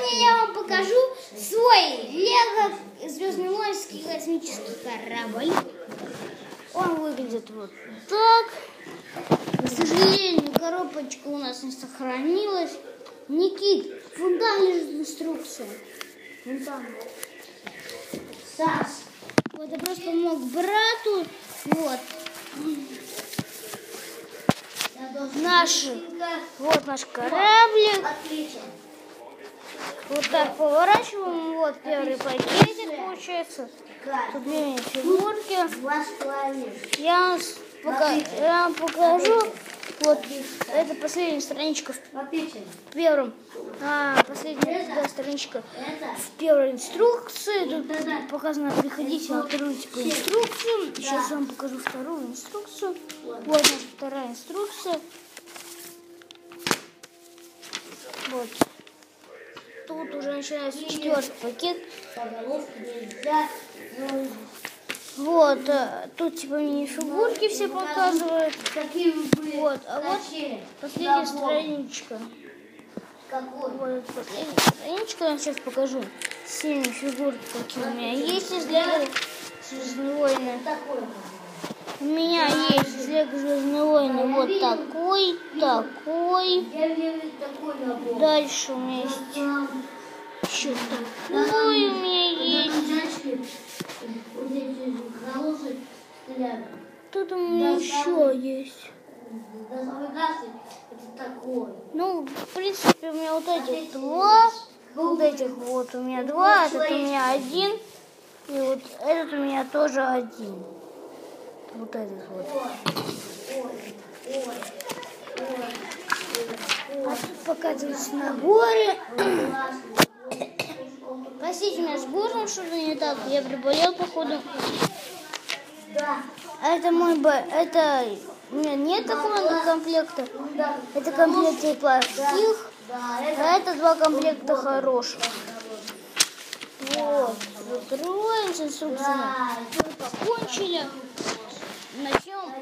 Сегодня я вам покажу свой Лего Звездный воинский космический корабль. Он выглядит вот так. К сожалению, коробочка у нас не сохранилась. Никит, вон там лежит инструкция. Вон там. Сас. Вот я просто помог брату. Вот. Наш, вот наш кораблик. Отлично. Вот так поворачиваем. Вот первый пакетик получается. Тут две фигурки. Я пока, я вам покажу. Вот это последняя страничка в первом. А, последняя страничка в первой инструкции. Тут показано, приходите на вторую типа инструкцию. Сейчас вам покажу вторую инструкцию. Вот вторая инструкция. Вот. Тут уже начинается четвертый пакет. Ну, Вот, э, тут типа мини-фигурки все показывают. Вот, а вот? Последняя страничка. Вот последняя страничка, я вам сейчас покажу. Семь фигурки, какие у меня есть из Лего Звездные войны. У меня есть Лего Звездные войны вот такой, такой. Дальше у меня есть еще такой у меня есть. Тут у меня еще есть. Ну, в принципе, у меня вот этих два. Вот этих вот у меня два, этот у меня один. И вот этот у меня тоже один. Вот этот вот. А тут классно. Простите меня с горлом, что-то не так. Я приболел, походу. Это мой б... Это... У меня нет такого комплекта. Это комплекты плохих, да, это а это два комплекта хороших. Вот. Закроем с инструкциями. покончили. Начнем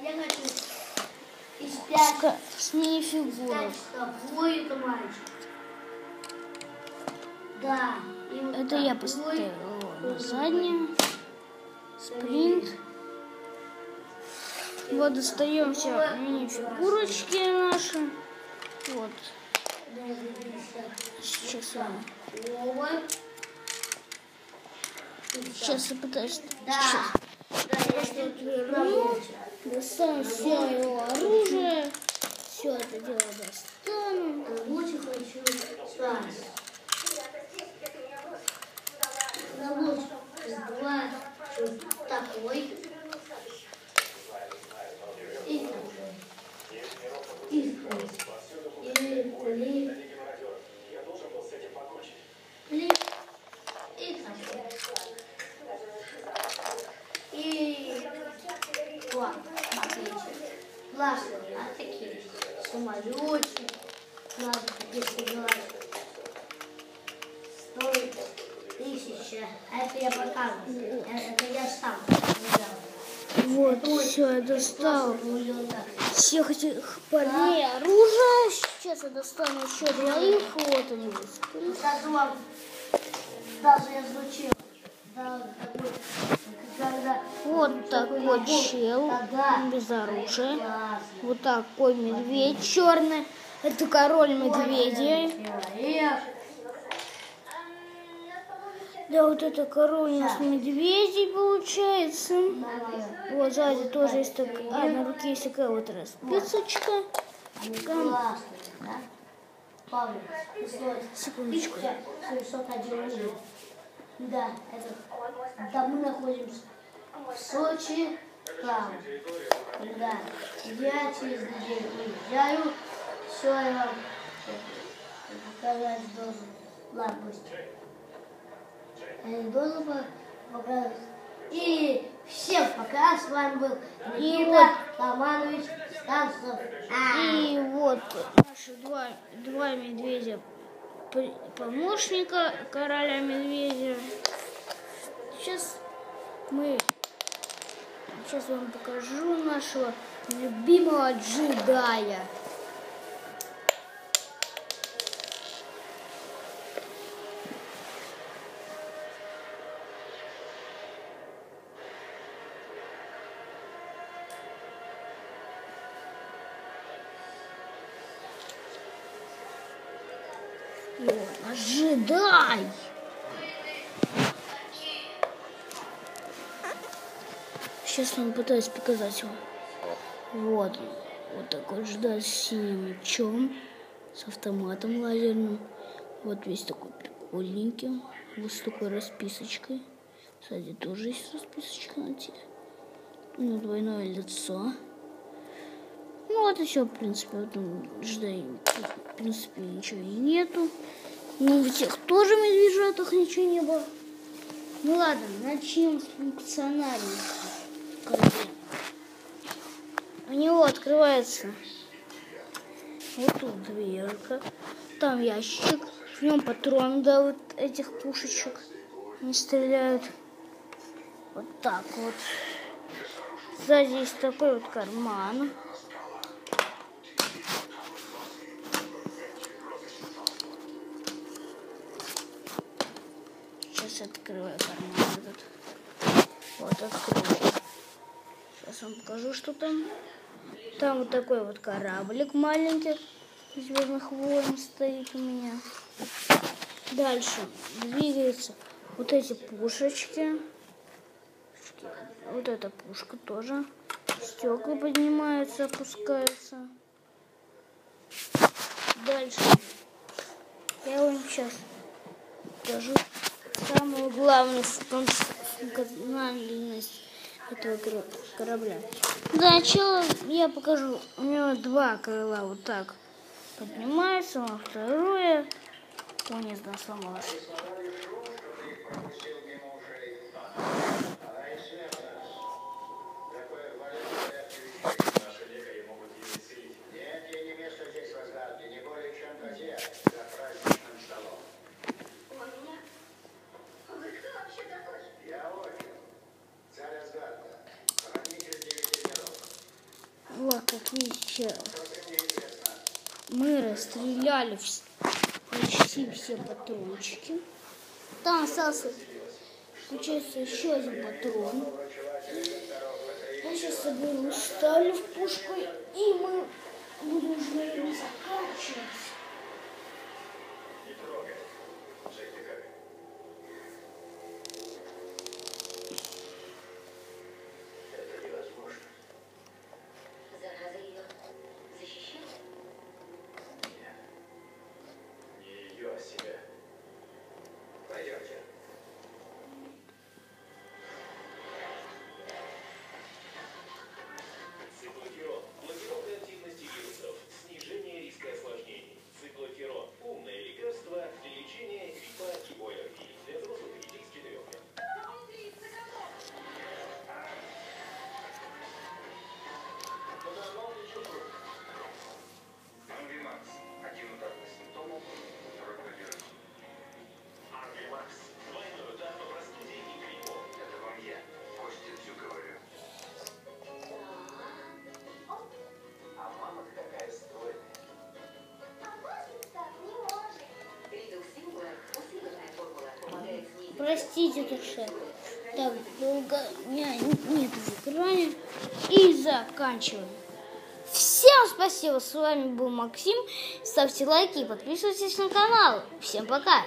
А с, мини-фигурок. Да. вот Это я поставила на заднее. Спринт. Вот достаем все мини-фигурочки наши. Вот. Сейчас я, сейчас я пытаюсь. Да. Сейчас. Да, я что Достану все его оружие. Все это дело достану. Лучше хочу спать. На луч два вот такой. И такой. И такой. И клип. Клип. И такой. И вот, смотрите. Классно, а такие самолетики. Надо теперь собирать. Стоит тысяча. А это я показываю. Э, Это я сам. Вот, все, я достал всех этих парней оружия. Сейчас я достану еще двоих. Вот они. Скажу вам, даже я звучил. Да, такой, Вот такой чел без оружия. Вот такой медведь черный. Это король медведей. Да, вот это король у нас медведей получается. Вот сзади тоже есть так... А, на руке есть такая вот расписочка. Секундочку. 1701 рубль. Да, это... Да, мы находимся в Сочи, там. Да, я через неделю уезжаю. Все, я вам показать должен. Ладно, пусть. Я не должен по- показать. И всем пока. С вами был Никита Романович Станцев. И вот наши два, два медведя, помощника короля медведя. Сейчас мы, сейчас вам покажу нашего любимого джедая. Ожидай! Сейчас вам пытаюсь показать вам. Вот, вот такой ждать с синим мечом, с автоматом лазерным. Вот весь такой прикольненький, вот с такой расписочкой. Сзади тоже есть расписочка на теле. У него двойное лицо. Ну вот и все, в принципе, вот ждай, в принципе, ничего и нету. Ну, у тех тоже медвежатых ничего не было. Ну ладно, начнем с функциональности. У него открывается вот тут дверка, там ящик, в нем патрон для вот этих пушечек не стреляют. Вот так вот. Сзади есть такой вот карман. Сейчас открываю карман этот. Вот открою. Сейчас вам покажу, что там. Там вот такой вот кораблик маленький. Звездных войн стоит у меня. Дальше двигаются вот эти пушечки. Вот эта пушка тоже. Стекла поднимаются, опускаются. Дальше. Я вам сейчас покажу самую главную функциональность этого корабля. Для начала я покажу. У него два крыла вот так поднимается, а второе... О, не знаю, сломалось. Видите, мы расстреляли почти все патрончики. Там остался, получается, еще один патрон. Я сейчас соберу, ставлю в пушку, и мы будем уже, наверное, заканчивать. Простите, душе. Так долго меня нет экране. И заканчиваем. Всем спасибо, с вами был Максим. Ставьте лайки и подписывайтесь на канал. Всем пока.